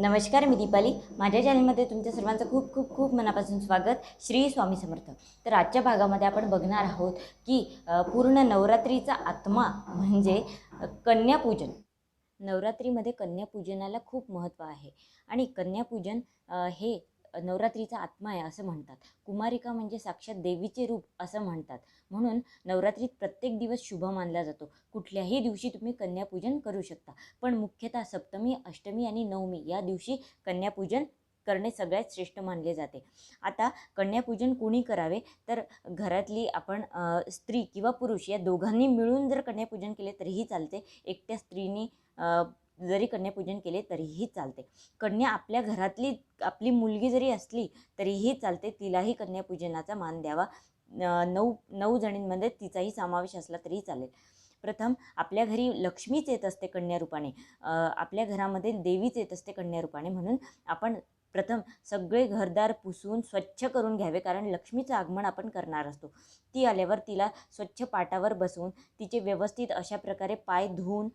नमस्कार मी दीपाली. माझ्या चॅनलमध्ये तुमच्या सर्वांचं खूप खूप खूप मनापासून स्वागत. श्री स्वामी समर्थ. तर आजच्या भागामध्ये आपण बघणार आहोत की पूर्ण नवरात्रीचा आत्मा म्हणजे कन्यापूजन. नवरात्रीमध्ये कन्यापूजनाला खूप महत्त्व आहे. आणि कन्यापूजन हे नवरात्रीचा आत्मा आहे असं म्हणतात. कुमारिका म्हणजे साक्षात देवीचे रूप असं म्हणतात. म्हणून नवरात्रीत प्रत्येक दिवस शुभ मानला जातो. कुठल्याही दिवशी तुम्ही कन्यापूजन करू शकता. पण मुख्यतः सप्तमी अष्टमी आणि नवमी या दिवशी कन्यापूजन करणे सगळ्यात श्रेष्ठ मानले जाते. आता कन्यापूजन कोणी करावे? तर घरातली आपण स्त्री किंवा पुरुष या दोघांनी मिळून जर कन्यापूजन केले तरीही चालते. एकट्या स्त्रीनी जरी कन्यापूजन केले तरीही चालते. कन्या आपल्या घरातली आपली मुलगी जरी असली तरीही चालते. तिलाही कन्यापूजनाचा मान द्यावा. नऊ नऊ जणींमध्ये तिचाही समावेश असला तरी चालेल. प्रथम आपल्या घरी लक्ष्मीच येत असते कन्यारूपाने. आपल्या घरामध्ये देवीच येत असते कन्यारूपाने. म्हणून आपण प्रथम सगळे घरदार पुसून स्वच्छ करून घ्यावे कारण लक्ष्मीचं आगमन आपण करणार असतो. ती आल्यावर तिला स्वच्छ पाटावर बसवून तिचे व्यवस्थित अशा प्रकारे पाय धुवून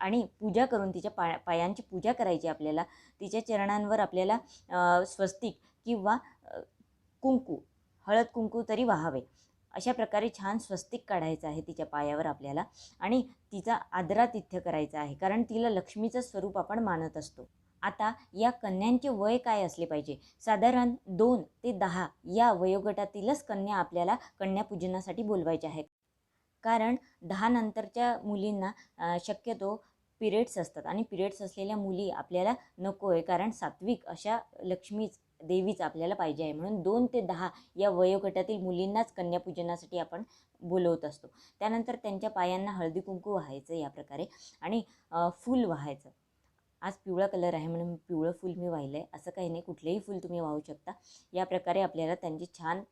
आणि पूजा करून तिच्या पा पायांची पूजा करायची आपल्याला. तिच्या चरणांवर आपल्याला स्वस्तिक किंवा कुंकू हळद कुंकू तरी वाहावे. अशा प्रकारे छान स्वस्तिक काढायचं आहे तिच्या पायावर आपल्याला आणि तिचा आदरातिथ्य करायचा आहे कारण तिला लक्ष्मीचं स्वरूप आपण मानत असतो. आता या कन्यांचे वय काय असले पाहिजे? साधारण दोन ते दहा या वयोगटातीलच कन्या आपल्याला कन्यापूजनासाठी बोलवायच्या आहेत. कारण दहा नंतरच्या मुलींना शक्यतो पिरियड्स असतात आणि पिरियड्स असलेल्या मुली आपल्याला नको आहे कारण सात्विक अशा लक्ष्मीच देवीच आपल्याला पाहिजे आहे. म्हणून दोन ते दहा या वयोगटातील मुलींनाच कन्यापूजनासाठी आपण बोलवत असतो. त्यानंतर त्यांच्या पायांना हळदी कुंकू व्हायचं या प्रकारे आणि फूल व्हायचं. आज पिवळा कलर आहे म्हणून पिवळं फूल मी वाहिलं आहे असं काही नाही कुठलेही फूल तुम्ही वाहू शकता. या प्रकारे आपल्याला त्यांची छान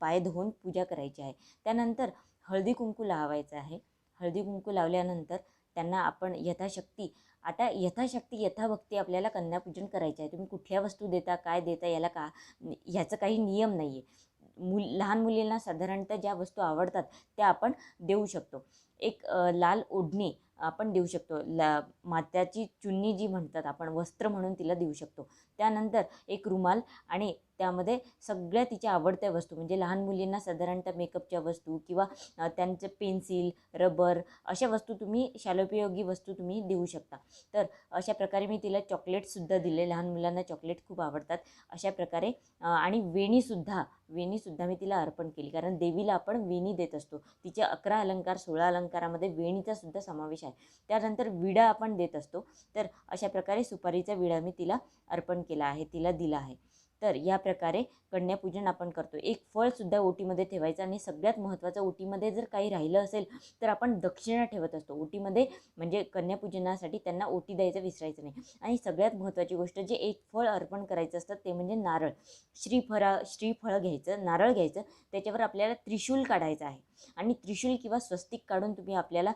पाय धुवून पूजा करायची आहे. त्यानंतर हळदी कुंकू लावायचं आहे. हळदी कुंकू लावल्यानंतर त्यांना आपण यथाशक्ती आता यथाशक्ती यथाभक्ती आपल्याला कन्यापूजन करायचे आहे. तुम्ही कुठल्या वस्तू देता काय देता याला का ह्याचं काही नियम नाही आहे मुल लहान मुलींना साधारणतः ज्या वस्तू आवडतात त्या आपण देऊ शकतो. एक लाल ओढणी आपण देऊ शकतो. ला मात्याची चुन्नी जी म्हणतात आपण वस्त्र म्हणून तिला देऊ शकतो. त्यानंतर एक रुमाल आणि त्यामध्ये सगळ्या तिच्या आवडत्या वस्तू म्हणजे लहान मुलींना साधारणतः मेकअपच्या वस्तू किंवा त्यांचं पेन्सिल रबर अशा वस्तू तुम्ही शालोपयोगी वस्तू तुम्ही देऊ शकता. तर अशा प्रकारे मी तिला चॉकलेटसुद्धा दिले. लहान मुलांना चॉकलेट खूप आवडतात. अशा प्रकारे आणि वेणीसुद्धा वेणीसुद्धा मी तिला अर्पण केली. कारण देवीला आपण वेणी देत असतो. तिचे अकरा अलंकार सोळा अलंकारामध्ये वेणीचा सुद्धा समावेश आहे. त्यानंतर विडा आपण देत असतो. तर अशा प्रकारे सुपारीचा विडा मी तिला अर्पण केला आहे तिला दिला आहे. तर या प्रकारे कन्यापूजन आपण करतो एक फळसुद्धा ओटीमध्ये ठेवायचं आणि सगळ्यात महत्त्वाचं ओटीमध्ये जर काही राहिलं असेल तर आपण दक्षिणा ठेवत असतो. ओटीमध्ये म्हणजे कन्यापूजनासाठी त्यांना ओटी द्यायचं विसरायचं नाही. आणि सगळ्यात महत्त्वाची गोष्ट जे एक फळ अर्पण करायचं असतं ते म्हणजे नारळ. श्रीफळा श्रीफळ घ्यायचं नारळ घ्यायचं त्याच्यावर आपल्याला त्रिशूल काढायचं आहे. आणि त्रिशूल किंवा स्वस्तिक काढून तुम्ही आपल्याला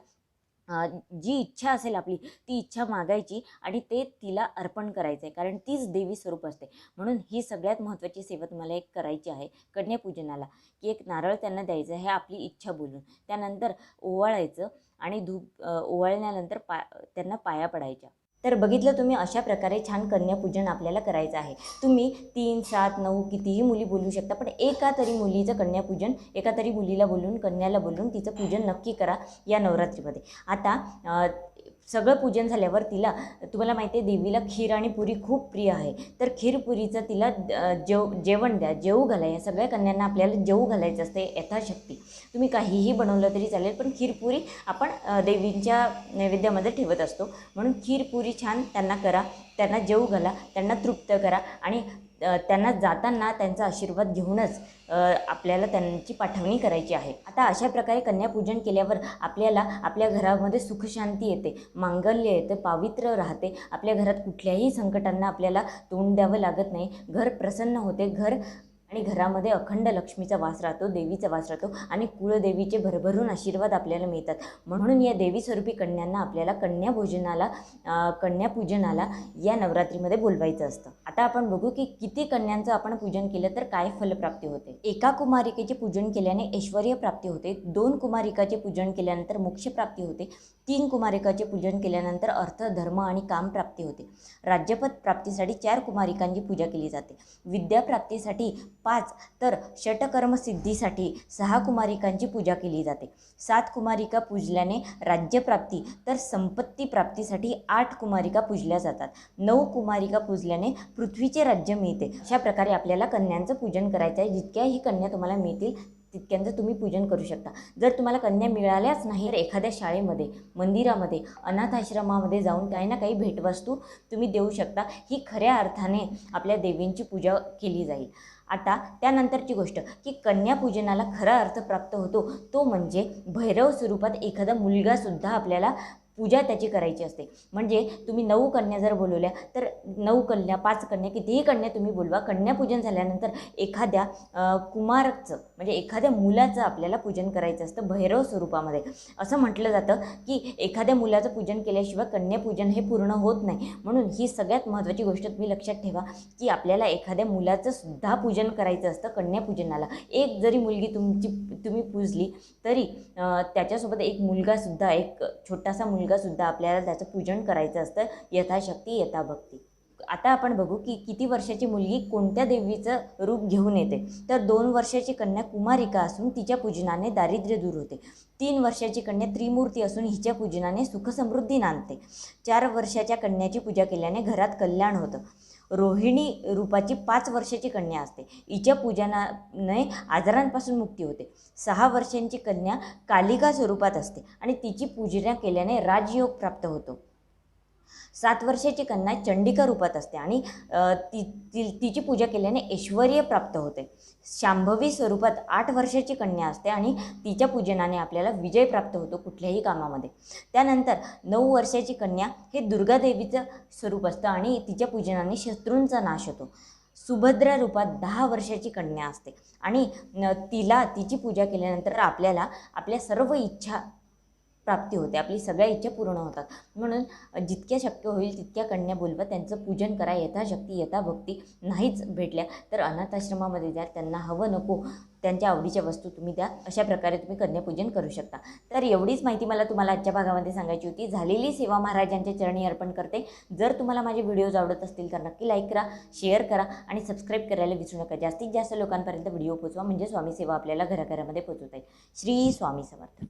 जी इच्छा असेल आपली ती इच्छा मागायची आणि ते तिला अर्पण करायचं आहे कारण तीच देवी स्वरूप असते. म्हणून ही सगळ्यात महत्त्वाची सेवा तुम्हाला एक करायची आहे कन्यापूजनाला. की एक नारळ त्यांना द्यायचं हे आपली इच्छा बोलून. त्यानंतर ओवाळायचं आणि धूप ओवाळण्यानंतर ओवाळल्यानंतर पा त्यांना पाया पडायच्या. तर बघितलं तुम्ही अशा प्रकारे छान कन्यापूजन आपल्याला करायचं आहे. तुम्ही तीन सात नऊ कितीही मुली बोलू शकता पण एका तरी मुलीचं कन्यापूजन एका तरी मुलीला बोलून कन्याला बोलून तिचं पूजन नक्की करा या नवरात्रीमध्ये. आता सगळं पूजन झाल्यावर तिला तुम्हाला माहिती आहे देवीला खीर आणि पुरी खूप प्रिय आहे. तर खीरपुरीचं तिला जेव जेवण द्या जेवू घाला. या सगळ्या कन्यांना आपल्याला जेवू घालायचं असते यथाशक्ती. तुम्ही काहीही बनवलं तरी चालेल पण खीरपुरी आपण देवींच्या नैवेद्यामध्ये ठेवत असतो. म्हणून खीरपुरी छान त्यांना करा त्यांना जेवू घाला त्यांना तृप्त करा आणि त्यांना जाताना त्यांचा आशीर्वाद घेऊनच आपल्याला त्यांची पाठवणी करायची आहे. आता अशा प्रकारे कन्यापूजन केल्यावर आपल्याला आपल्या घरामध्ये सुखशांती येते मांगल्य येते पावित्र्य राहते. आपल्या घरात कुठल्याही संकटांना आपल्याला तोंड द्यावं लागत नाही. घर प्रसन्न होते. घर आणि घरामध्ये अखंड लक्ष्मीचा वास राहतो देवीचा वास राहतो आणि कुळदेवीचे भरभरून आशीर्वाद आपल्याला मिळतात. म्हणून या देवी स्वरूपी कन्यांना आपल्याला कन्याभोजनाला कन्यापूजनाला या नवरात्रीमध्ये बोलवायचं असतं. आता आपण बघू की किती कन्यांचं आपण पूजन केलं तर काय फलप्राप्ती होते? एका कुमारिकेचे पूजन केल्याने ऐश्वर प्राप्ती होते. दोन कुमारिकाचे पूजन केल्यानंतर मोक्षप्राप्ती होते. तीन कुमारिकाचे पूजन केल्यानंतर अर्थ धर्म आणि काम प्राप्ती होते. राज्यपद प्राप्तीसाठी चार कुमारिकांची पूजा केली जाते. विद्याप्राप्तीसाठी पाच तर षटकर्म सिद्धीसाठी सहा कुमारिकांची पूजा केली जाते. सात कुमारिका पूजल्याने राज्यप्राप्ती तर संपत्ती प्राप्तीसाठी आठ कुमारिका पूजल्या जातात. नऊ कुमारिका पूजल्याने पृथ्वीचे राज्य मिळते. अशा प्रकारे आपल्याला कन्यांचं पूजन करायचं आहे. जितक्याही कन्या तुम्हाला मिळतील तितक्यांचं तुम्ही पूजन करू शकता. जर तुम्हाला कन्या मिळाल्याच नाही तर एखाद्या शाळेमध्ये मंदिरामध्ये अनाथाश्रमामध्ये जाऊन काही ना काही भेटवस्तू तुम्ही देऊ शकता. ही खऱ्या अर्थाने आपल्या देवींची पूजा केली जाईल. आता त्यानंतरची गोष्ट की कन्यापूजनाला खरा अर्थ प्राप्त होतो तो म्हणजे भैरव स्वरूपात एखादा मुलगासुद्धा आपल्याला पूजा त्याची करायची असते. म्हणजे तुम्ही नऊ कन्या जर बोलवल्या तर नऊ कन्या पाच कन्या कितीही कन्या तुम्ही बोलवा. कन्यापूजन झाल्यानंतर एखाद्या कुमारकचं कुमारचं म्हणजे एखाद्या मुलाचं आपल्याला पूजन करायचं असतं भैरव स्वरूपामध्ये. असं म्हटलं जातं की एखाद्या मुलाचं पूजन केल्याशिवाय कन्यापूजन हे पूर्ण होत नाही. म्हणून ही सगळ्यात महत्त्वाची गोष्ट तुम्ही लक्षात ठेवा की आपल्याला एखाद्या मुलाचं सुद्धा पूजन करायचं असतं कन्यापूजनाला. एक जरी मुलगी तुमची तुम्ही पूजली तरी त्याच्यासोबत एक मुलगासुद्धा एक छोटासा लिंगसुद्धा आपल्याला त्याचं पूजन करायचं असतं. यथाशक्ती यथाभक्ती. आता आपण बघू की किती वर्षाची मुलगी कोणत्या देवीचं रूप घेऊन येते. तर दोन वर्षाची कन्या कुमारिका असून तिच्या पूजनाने दारिद्र्य दूर होते. तीन वर्षाची कन्या त्रिमूर्ती असून हिच्या पूजनाने सुखसमृद्धी नांदते. चार वर्षाच्या कन्याची पूजा केल्याने घरात कल्याण होतं. रोहिणी रूपाची पाच वर्षाची कन्या असते. हिच्या पूजनाने आजारांपासून मुक्ती होते. सहा वर्षांची कन्या कालिका स्वरूपात असते आणि तिची पूजना केल्याने राजयोग प्राप्त होतो. सात वर्षाची कन्या चंडिका रूपात असते आणि ती ती तिची पूजा केल्याने ऐश्वर्य प्राप्त होते. शांभवी स्वरूपात आठ वर्षाची कन्या असते आणि तिच्या पूजनाने आपल्याला विजय प्राप्त होतो कुठल्याही कामामध्ये. त्यानंतर नऊ वर्षाची कन्या हे दुर्गादेवीचं स्वरूप असतं आणि तिच्या पूजनाने शत्रूंचा नाश होतो. सुभद्रा रूपात दहा वर्षाची कन्या असते आणि न- तिला तिची पूजा केल्यानंतर आपल्याला आपल्या सर्व इच्छा प्राप्ती होते. आपली सगळ्या इच्छा पूर्ण होतात. म्हणून जितक्या शक्य होईल तितक्या कन्या बोलवा त्यांचं पूजन करा. यथाशक्ती यथाभक्ती नाहीच भेटल्या तर अनाथाश्रमामध्ये द्या. त्यांना हवं नको. त्यांच्या आवडीच्या वस्तू तुम्ही द्या. अशा प्रकारे तुम्ही कन्यापूजन करू शकता. तर एवढीच माहिती मला तुम्हाला आजच्या भागामध्ये सांगायची होती. झालेली सेवा महाराजांच्या चरणी अर्पण करते. जर तुम्हाला माझे व्हिडिओज आवडत असतील तर नक्की लाईक करा शेअर करा आणि सबस्क्राईब करायला विसरू नका. जास्तीत जास्त लोकांपर्यंत व्हिडिओ पोचवा म्हणजे स्वामी सेवा आपल्याला घराघरामध्ये पोचवता येईल. श्री स्वामी समर्थ.